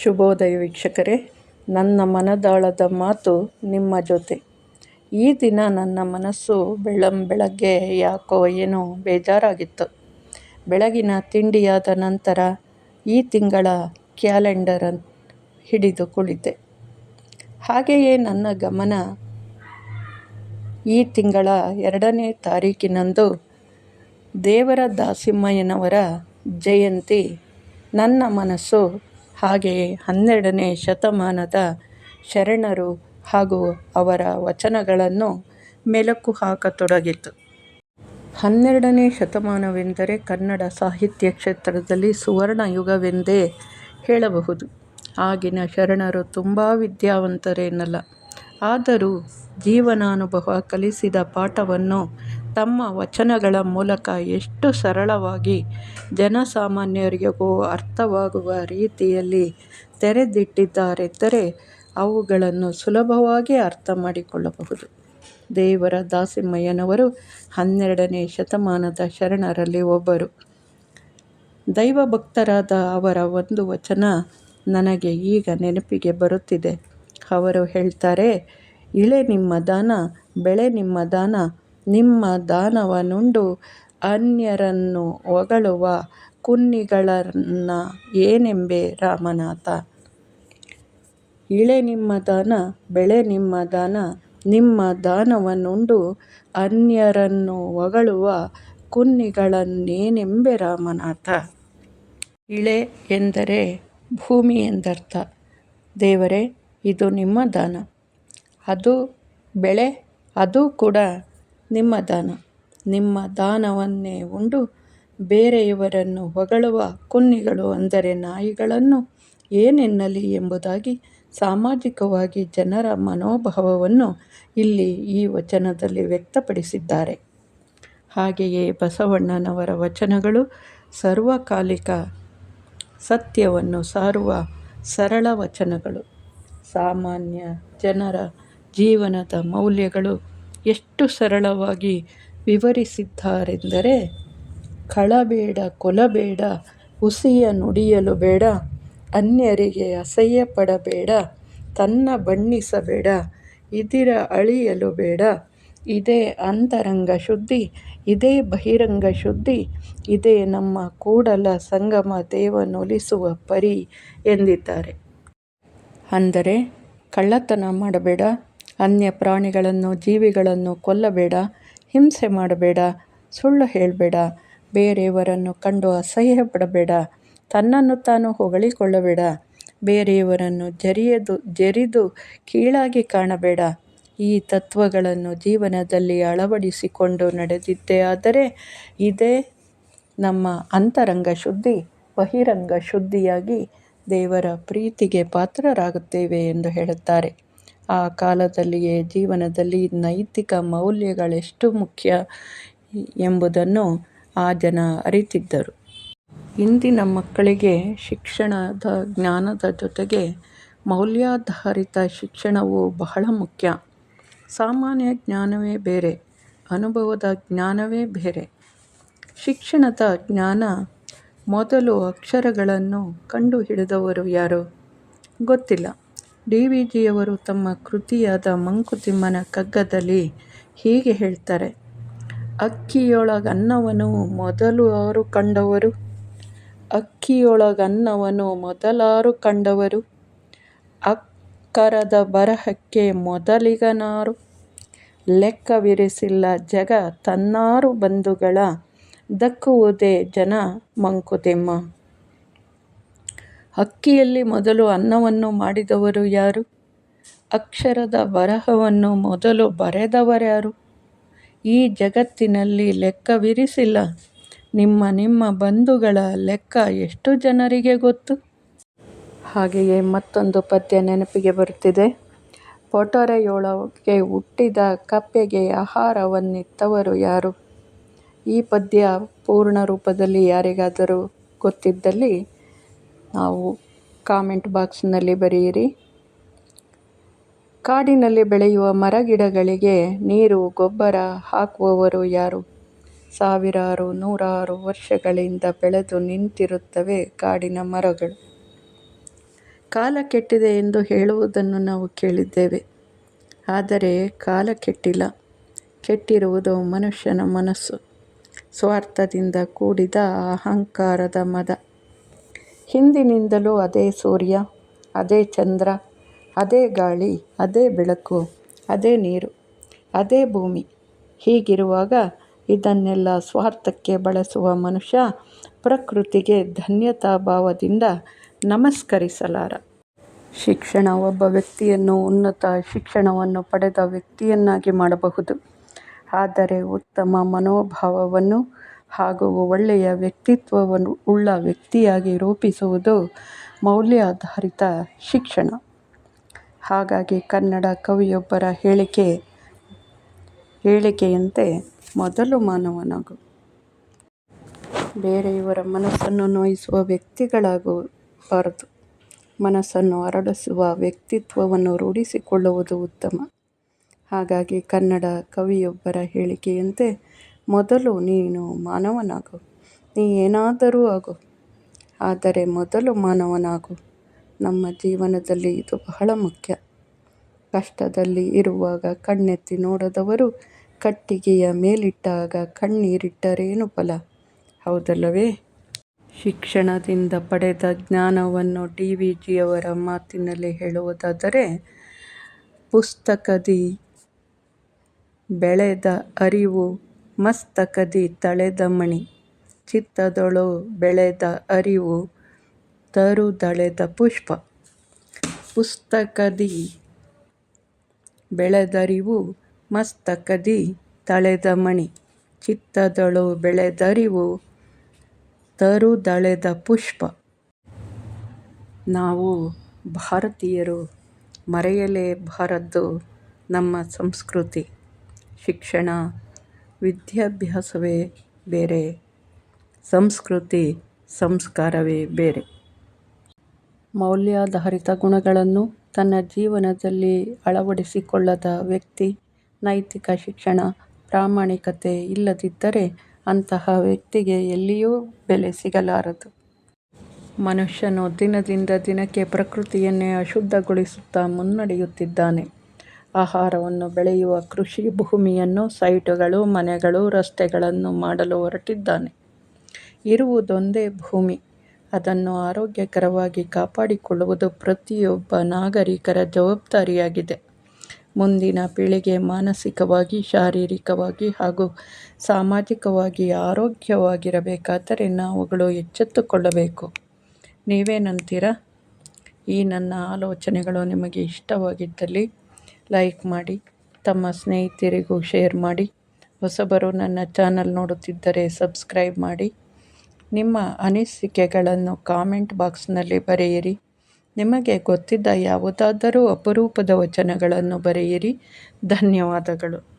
ಶುಭೋದಯ ವೀಕ್ಷಕರೇ, ನನ್ನ ಮನದಾಳದ ಮಾತು ನಿಮ್ಮ ಜೊತೆ. ಈ ದಿನ ನನ್ನ ಮನಸ್ಸು ಬೆಳ್ಳಂಬೆಳಗ್ಗೆ ಯಾಕೋ ಏನೋ ಬೇಜಾರಾಗಿತ್ತು. ಬೆಳಗಿನ ತಿಂಡಿಯಾದ ನಂತರ ಈ ತಿಂಗಳ ಕ್ಯಾಲೆಂಡರ್ ಹಿಡಿದು ಕುಳಿತೆ. ಹಾಗೆಯೇ ನನ್ನ ಗಮನ ಈ ತಿಂಗಳ ಎರಡನೇ ತಾರೀಕಿನಂದು ದೇವರ ದಾಸಿಮ್ಮಯ್ಯನವರ ಜಯಂತಿ ನನ್ನ ಮನಸ್ಸು ಹಾಗೆಯೇ ಹನ್ನೆರಡನೇ ಶತಮಾನದ ಶರಣರು ಹಾಗೂ ಅವರ ವಚನಗಳನ್ನು ಮೆಲುಕು ಹಾಕತೊಡಗಿತು. ಹನ್ನೆರಡನೇ ಶತಮಾನವೆಂದರೆ ಕನ್ನಡ ಸಾಹಿತ್ಯ ಕ್ಷೇತ್ರದಲ್ಲಿ ಸುವರ್ಣ ಯುಗವೆಂದೇ ಹೇಳಬಹುದು. ಆಗಿನ ಶರಣರು ತುಂಬ ವಿದ್ಯಾವಂತರೇನಲ್ಲ ಆದರೂ ಜೀವನಾನುಭವ ಕಲಿಸಿದ ಪಾಠವನ್ನು ತಮ್ಮ ವಚನಗಳ ಮೂಲಕ ಎಷ್ಟು ಸರಳವಾಗಿ ಜನಸಾಮಾನ್ಯರಿಗೂ ಅರ್ಥವಾಗುವ ರೀತಿಯಲ್ಲಿ ತೆರೆದಿಟ್ಟಿದ್ದಾರೆಂದರೆ ಅವುಗಳನ್ನು ಸುಲಭವಾಗಿ ಅರ್ಥ ಮಾಡಿಕೊಳ್ಳಬಹುದು ದೇವರ ದಾಸಿಮಯ್ಯನವರು ಹನ್ನೆರಡನೇ ಶತಮಾನದ ಶರಣರಲ್ಲಿ ಒಬ್ಬರು. ದೈವ ಭಕ್ತರಾದ ಅವರ ಒಂದು ವಚನ ನನಗೆ ಈಗ ನೆನಪಿಗೆ ಬರುತ್ತಿದೆ. ಅವರು ಹೇಳ್ತಾರೆ, ಇಳೆ ನಿಮ್ಮ ದಾನ, ಬೆಳೆ ನಿಮ್ಮ ದಾನ ನಿಮ್ಮ ದಾನವನುಂಡು ಅನ್ಯರನ್ನು ಹೊಗಳುವ ಕುನ್ನಿಗಳನ್ನ ಏನೆಂಬೆ ರಾಮನಾಥ? ಇಳೆ ನಿಮ್ಮ ದಾನ, ಬೆಳೆ ನಿಮ್ಮ ದಾನ, ನಿಮ್ಮ ದಾನವನುಂಡು ಅನ್ಯರನ್ನು ಹೊಗಳುವ ಕುನ್ನಿಗಳನ್ನೇನೆಂಬೆ ರಾಮನಾಥ? ಇಳೆ ಎಂದರೆ ಭೂಮಿ ಎಂದರ್ಥ. ದೇವರೇ, ಇದು ನಿಮ್ಮ ದಾನ. ಅದು ಬೆಳೆ, ಅದು ಕೂಡ ನಿಮ್ಮ ದಾನ. ನಿಮ್ಮ ದಾನವನ್ನೇ ಉಂಡು ಬೇರೆಯವರನ್ನು ಹೊಗಳುವ ಕುನ್ನಿಗಳು ಅಂದರೆ ನಾಯಿಗಳನ್ನು ಏನೆನ್ನಲಿ ಎಂಬುದಾಗಿ ಸಾಮಾಜಿಕವಾಗಿ ಜನರ ಮನೋಭಾವವನ್ನು ಇಲ್ಲಿ ಈ ವಚನದಲ್ಲಿ ವ್ಯಕ್ತಪಡಿಸಿದ್ದಾರೆ. ಹಾಗೆಯೇ ಬಸವಣ್ಣನವರ ವಚನಗಳು ಸರ್ವಕಾಲಿಕ ಸತ್ಯವನ್ನು ಸಾರುವ ಸರಳ ವಚನಗಳು. ಸಾಮಾನ್ಯ ಜನರ ಜೀವನದ ಮೌಲ್ಯಗಳು ಎಷ್ಟು ಸರಳವಾಗಿ ವಿವರಿಸಿದ್ದಾರೆಂದರೆ, ಕಳಬೇಡ, ಕೊಲಬೇಡ, ಹುಸಿಯ ನುಡಿಯಲು ಬೇಡ, ಅನ್ಯರಿಗೆ ಅಸಹ್ಯಪಡಬೇಡ, ತನ್ನ ಬಣ್ಣಿಸಬೇಡ, ಇದಿರ ಅಳಿಯಲು ಬೇಡ, ಇದೇ ಅಂತರಂಗ ಶುದ್ಧಿ, ಇದೇ ಬಹಿರಂಗ ಶುದ್ಧಿ, ಇದೇ ನಮ್ಮ ಕೂಡಲ ಸಂಗಮ ದೇವನೊಲಿಸುವ ಪರಿ ಎಂದಿದ್ದಾರೆ. ಅಂದರೆ, ಕಳ್ಳತನ ಮಾಡಬೇಡ ಅನ್ಯ ಪ್ರಾಣಿಗಳನ್ನು, ಜೀವಿಗಳನ್ನು ಕೊಲ್ಲಬೇಡ, ಹಿಂಸೆ ಮಾಡಬೇಡ, ಸುಳ್ಳು ಹೇಳಬೇಡ, ಬೇರೆಯವರನ್ನು ಕಂಡು ಅಸಹ್ಯ ಪಡಬೇಡ ತನ್ನನ್ನು ತಾನು ಹೊಗಳಿಕೊಳ್ಳಬೇಡ, ಬೇರೆಯವರನ್ನು ಜರಿಯದು, ಜರಿದು ಕೀಳಾಗಿ ಕಾಣಬೇಡ. ಈ ತತ್ವಗಳನ್ನು ಜೀವನದಲ್ಲಿ ಅಳವಡಿಸಿಕೊಂಡು ನಡೆದಿದ್ದೇ ಆದರೆ ಇದೇ ನಮ್ಮ ಅಂತರಂಗ ಶುದ್ಧಿ, ಬಹಿರಂಗ ಶುದ್ಧಿಯಾಗಿ ದೇವರ ಪ್ರೀತಿಗೆ ಪಾತ್ರರಾಗುತ್ತೇವೆ ಎಂದು ಹೇಳುತ್ತಾರೆ. ಆ ಕಾಲದಲ್ಲಿಯೇ ಜೀವನದಲ್ಲಿ ನೈತಿಕ ಮೌಲ್ಯಗಳೆಷ್ಟು ಮುಖ್ಯ ಎಂಬುದನ್ನು ಆ ಜನ ಅರಿತಿದ್ದರು. ಇಂದಿನ ಮಕ್ಕಳಿಗೆ ಶಿಕ್ಷಣದ ಜ್ಞಾನದ ಜೊತೆಗೆ ಮೌಲ್ಯಾಧಾರಿತ ಶಿಕ್ಷಣವು ಬಹಳ ಮುಖ್ಯ. ಸಾಮಾನ್ಯ ಜ್ಞಾನವೇ ಬೇರೆ, ಅನುಭವದ ಜ್ಞಾನವೇ ಬೇರೆ. ಶಿಕ್ಷಣದ ಜ್ಞಾನ ಮೊದಲು ಅಕ್ಷರಗಳನ್ನು ಕಂಡುಹಿಡಿದವರು ಯಾರು? ಗೊತ್ತಿಲ್ಲ. ಡಿ ವಿ ಜಿಯವರು ತಮ್ಮ ಕೃತಿಯಾದ ಮಂಕುತಿಮ್ಮನ ಕಗ್ಗದಲ್ಲಿ ಹೀಗೆ ಹೇಳ್ತಾರೆ ಅಕ್ಕಿಯೊಳಗನ್ನವನ್ನು ಮೊದಲಾರು ಕಂಡವರು? ಅಕ್ಕಿಯೊಳಗನ್ನವನು ಮೊದಲಾರು ಕಂಡವರು? ಅಕ್ಕರದ ಬರಹಕ್ಕೆ ಮೊದಲಿಗನಾರು? ಲೆಕ್ಕವಿರಿಸಿಲ್ಲ ಜಗ ತನ್ನಾರು ಬಂಧುಗಳ ದಕ್ಕುವುದೇ ಜನ ಮಂಕುತಿಮ್ಮ. ಅಕ್ಕಿಯಲ್ಲಿ ಮೊದಲು ಅನ್ನವನ್ನು ಮಾಡಿದವರು ಯಾರು? ಅಕ್ಷರದ ಬರಹವನ್ನು ಮೊದಲು ಬರೆದವರ್ಯಾರು ಈ ಜಗತ್ತಿನಲ್ಲಿ ಲೆಕ್ಕವಿರಿಸಿಲ್ಲ. ನಿಮ್ಮ ನಿಮ್ಮ ಬಂಧುಗಳ ಲೆಕ್ಕ ಎಷ್ಟು ಜನರಿಗೆ ಗೊತ್ತು? ಹಾಗೆಯೇ ಮತ್ತೊಂದು ಪದ್ಯ ನೆನಪಿಗೆ ಬರುತ್ತಿದೆ. ಪೊಟರೆಯೊಳಗೆ ಹುಟ್ಟಿದ ಕಪ್ಪೆಗೆ ಆಹಾರವನ್ನಿತ್ತವರು ಯಾರು? ಈ ಪದ್ಯ ಪೂರ್ಣ ರೂಪದಲ್ಲಿ ಯಾರಿಗಾದರೂ ಗೊತ್ತಿದ್ದಲ್ಲಿ ನಾವು ಕಾಮೆಂಟ್ ಬಾಕ್ಸ್ನಲ್ಲಿ ಬರೆಯಿರಿ. ಕಾಡಿನಲ್ಲಿ ಬೆಳೆಯುವ ಮರಗಿಡಗಳಿಗೆ ನೀರು, ಗೊಬ್ಬರ ಹಾಕುವವರು ಯಾರು? ಸಾವಿರಾರು, ನೂರಾರು ವರ್ಷಗಳಿಂದ ಬೆಳೆದು ನಿಂತಿರುತ್ತವೆ ಕಾಡಿನ ಮರಗಳು. ಕಾಲ ಕೆಟ್ಟಿದೆ ಎಂದು ಹೇಳುವುದನ್ನು ನಾವು ಕೇಳಿದ್ದೇವೆ. ಆದರೆ ಕಾಲ ಕೆಟ್ಟಿಲ್ಲ. ಕೆಟ್ಟಿರುವುದು ಮನುಷ್ಯನ ಮನಸ್ಸು. ಸ್ವಾರ್ಥದಿಂದ ಕೂಡಿದ ಅಹಂಕಾರದ ಮದ. ಹಿಂದಿನಿಂದಲೂ ಅದೇ ಸೂರ್ಯ, ಅದೇ ಚಂದ್ರ, ಅದೇ ಗಾಳಿ, ಅದೇ ಬೆಳಕು, ಅದೇ ನೀರು, ಅದೇ ಭೂಮಿ. ಹೀಗಿರುವಾಗ ಇದನ್ನೆಲ್ಲ ಸ್ವಾರ್ಥಕ್ಕೆ ಬಳಸುವ ಮನುಷ್ಯ ಪ್ರಕೃತಿಗೆ ಧನ್ಯತಾ ಭಾವದಿಂದ ನಮಸ್ಕರಿಸಲಾರ. ಶಿಕ್ಷಣ ಒಬ್ಬ ವ್ಯಕ್ತಿಯನ್ನು ಉನ್ನತ ಶಿಕ್ಷಣವನ್ನು ಪಡೆದ ವ್ಯಕ್ತಿಯನ್ನಾಗಿ ಮಾಡಬಹುದು. ಆದರೆ ಉತ್ತಮ ಮನೋಭಾವವನ್ನು ಹಾಗೂ ಒಳ್ಳೆಯ ವ್ಯಕ್ತಿತ್ವವನ್ನು ಉಳ್ಳ ವ್ಯಕ್ತಿಯಾಗಿ ರೂಪಿಸುವುದು ಮೌಲ್ಯಾಧಾರಿತ ಶಿಕ್ಷಣ. ಹಾಗಾಗಿ ಕನ್ನಡ ಕವಿಯೊಬ್ಬರ ಹೇಳಿಕೆ, ಹೇಳಿಕೆಯಂತೆ ಮೊದಲು ಮಾನವನಾಗು. ಬೇರೆಯವರ ಮನಸ್ಸನ್ನು ನೋಯಿಸುವ ವ್ಯಕ್ತಿಗಳಾಗಬಾರದು. ಮನಸ್ಸನ್ನು ಅರಳಿಸುವ ವ್ಯಕ್ತಿತ್ವವನ್ನು ರೂಢಿಸಿಕೊಳ್ಳುವುದು ಉತ್ತಮ. ಹಾಗಾಗಿ ಕನ್ನಡ ಕವಿಯೊಬ್ಬರ ಹೇಳಿಕೆಯಂತೆ ಮೊದಲು ನೀನು ಮಾನವನಾಗು. ನೀ ಏನಾದರೂ ಆಗು. ಆದರೆ ಮೊದಲು ಮಾನವನಾಗು. ನಮ್ಮ ಜೀವನದಲ್ಲಿ ಇದು ಬಹಳ ಮುಖ್ಯ. ಕಷ್ಟದಲ್ಲಿ ಇರುವಾಗ ಕಣ್ಣೆತ್ತಿ ನೋಡದವರು ಕಟ್ಟಿಗೆಯ ಮೇಲಿಟ್ಟಾಗ ಕಣ್ಣೀರಿಟ್ಟರೇನು ಫಲ? ಹೌದಲ್ಲವೇ? ಶಿಕ್ಷಣದಿಂದ ಪಡೆದ ಜ್ಞಾನವನ್ನು ಡಿ ವಿ ಜಿಯವರ ಮಾತಿನಲ್ಲಿ ಹೇಳುವುದಾದರೆ, ಪುಸ್ತಕದಿ ಬೆಳೆದ ಅರಿವು ಮಸ್ತಕದಿ ತಳೆದ ಮಣಿ, ಚಿತ್ತದೊಳು ಬೆಳೆದ ಅರಿವು ತರುದಳೆದ ಪುಷ್ಪ. ಪುಸ್ತಕದಿ ಬೆಳೆದರಿವು, ಮಸ್ತಕದಿ ತಳೆದ ಮಣಿ, ಚಿತ್ತದೊಳು ಬೆಳೆದರಿವು ತರುದಳೆದ ಪುಷ್ಪ. ನಾವು ಭಾರತೀಯರು ಮರೆಯಲೇಬಾರದ್ದು ನಮ್ಮ ಸಂಸ್ಕೃತಿ, ಶಿಕ್ಷಣ ವಿದ್ಯಾಭ್ಯಾಸವೇ ಬೇರೆ, ಸಂಸ್ಕೃತಿ ಸಂಸ್ಕಾರವೇ ಬೇರೆ. ಮೌಲ್ಯಾಧಾರಿತ ಗುಣಗಳನ್ನು ತನ್ನ ಜೀವನದಲ್ಲಿ ಅಳವಡಿಸಿಕೊಳ್ಳದ ವ್ಯಕ್ತಿ, ನೈತಿಕ ಶಿಕ್ಷಣ, ಪ್ರಾಮಾಣಿಕತೆ ಇಲ್ಲದಿದ್ದರೆ ಅಂತಹ ವ್ಯಕ್ತಿಗೆ ಎಲ್ಲಿಯೂ ಬೆಲೆ ಸಿಗಲಾರದು. ಮನುಷ್ಯನು ದಿನದಿಂದ ದಿನಕ್ಕೆ ಪ್ರಕೃತಿಯನ್ನೇ ಅಶುದ್ಧಗೊಳಿಸುತ್ತಾ ಮುನ್ನಡೆಯುತ್ತಿದ್ದಾನೆ. ಆಹಾರವನ್ನು ಬೆಳೆಯುವ ಕೃಷಿ ಭೂಮಿಯನ್ನು, ಸೈಟುಗಳು, ಮನೆಗಳು, ರಸ್ತೆಗಳನ್ನು ಮಾಡಲು ಹೊರಟಿದ್ದಾನೆ. ಇರುವುದೊಂದೇ ಭೂಮಿ. ಅದನ್ನು ಆರೋಗ್ಯಕರವಾಗಿ ಕಾಪಾಡಿಕೊಳ್ಳುವುದು ಪ್ರತಿಯೊಬ್ಬ ನಾಗರಿಕರ ಜವಾಬ್ದಾರಿಯಾಗಿದೆ. ಮುಂದಿನ ಪೀಳಿಗೆ ಮಾನಸಿಕವಾಗಿ, ಶಾರೀರಿಕವಾಗಿ ಹಾಗೂ ಸಾಮಾಜಿಕವಾಗಿ ಆರೋಗ್ಯವಾಗಿರಬೇಕಾದರೆ ನಾವುಗಳು ಎಚ್ಚೆತ್ತುಕೊಳ್ಳಬೇಕು. ನೀವೇನಂತೀರಾ? ಈ ನನ್ನ ಆಲೋಚನೆಗಳು ನಿಮಗೆ ಇಷ್ಟವಾಗಿದ್ದಲ್ಲಿ ಲೈಕ್ ಮಾಡಿ, ತಮ್ಮ ಸ್ನೇಹಿತರಿಗೂ ಶೇರ್ ಮಾಡಿ, ಹೊಸಬರು ನನ್ನ ಚಾನಲ್ ನೋಡುತ್ತಿದ್ದರೆ ಸಬ್ಸ್ಕ್ರೈಬ್ ಮಾಡಿ. ನಿಮ್ಮ ಅನಿಸಿಕೆಗಳನ್ನು ಕಾಮೆಂಟ್ ಬಾಕ್ಸ್ನಲ್ಲಿ ಬರೆಯಿರಿ. ನಿಮಗೆ ಗೊತ್ತಿದ್ದ ಯಾವುದಾದರೂ ಅಪರೂಪದ ವಚನಗಳನ್ನು ಬರೆಯಿರಿ. ಧನ್ಯವಾದಗಳು.